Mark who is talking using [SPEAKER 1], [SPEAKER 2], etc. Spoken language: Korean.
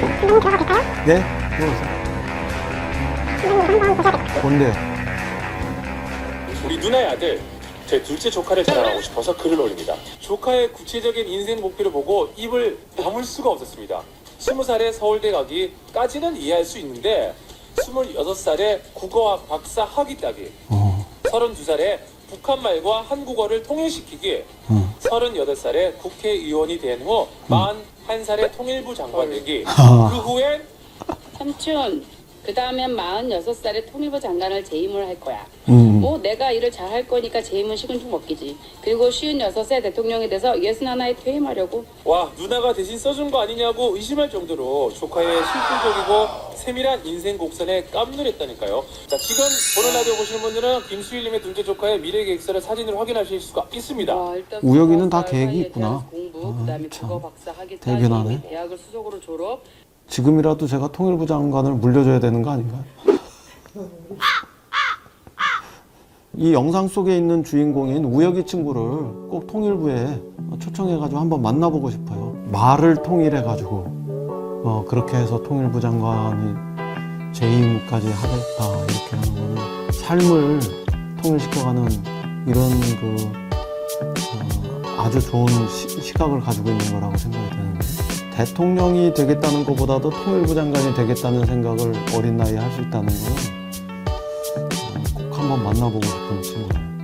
[SPEAKER 1] 너무 대화가 될까요?
[SPEAKER 2] 네? 물어보세요.
[SPEAKER 1] 이건 한번 보셔야 될것 같아요.
[SPEAKER 2] 뭔데요?
[SPEAKER 3] 우리 누나의 아들 제 둘째 조카를 자랑하고 싶어서 글을 올립니다. 조카의 구체적인 인생 목표를 보고 입을 다물 수가 없었습니다. 20살에 서울대 가기까지는 이해할 수 있는데 26살에 국어학 박사 학위 따기
[SPEAKER 2] 어,
[SPEAKER 3] 32살에 북한 말과 한국어를 통일시키기
[SPEAKER 2] 음.
[SPEAKER 3] 38살에 국회의원이 된 후 41살에 통일부 장관 되기
[SPEAKER 2] 아.
[SPEAKER 3] 그 후엔
[SPEAKER 4] 삼촌, 그 다음엔 46살에 통일부 장관을 재임을 할 거야.
[SPEAKER 2] 음.
[SPEAKER 4] 뭐 내가 일을 잘 할 거니까 재임은 식은 죽 먹기지. 그리고 56세 대통령이 돼서 61에 퇴임하려고.
[SPEAKER 3] 와 누나가 대신 써준 거 아니냐고 의심할 정도로 조카의 실질적이고 세밀한 인생 곡선에 깜놀했다니까요. 자 지금 보는 라디오 보시는 분들은 김수일님의 둘째 조카의 미래 계획서를 사진으로 확인하실 수가 있습니다.
[SPEAKER 4] 와, 일단
[SPEAKER 2] 우혁이는 다
[SPEAKER 4] 국어
[SPEAKER 2] 계획이 있구나.
[SPEAKER 4] 대한 공 부,
[SPEAKER 2] 아,
[SPEAKER 4] 그다음에
[SPEAKER 2] 참.
[SPEAKER 4] 국어 박사 학위
[SPEAKER 2] 대견하네.
[SPEAKER 4] 이미 대학을 수석으로 졸업.
[SPEAKER 2] 지금이라도 제가 통일부 장관을 물려줘야 되는 거 아닌가요? 이 영상 속에 있는 주인공인 우혁이 친구를 꼭 통일부에 초청해가지고 한번 만나보고 싶어요. 말을 통일해가지고 어, 그렇게 해서 통일부 장관이 재임까지 하겠다 이렇게 하는 거는 삶을 통일시켜가는 이런 그 어, 아주 좋은 시, 시각을 가지고 있는 거라고 생각이 되는데 대통령이 되겠다는 것보다도 통일부 장관이 되겠다는 생각을 어린 나이에 할 수 있다는 거는 어, 꼭 한번 만나보고 싶은 친구예요.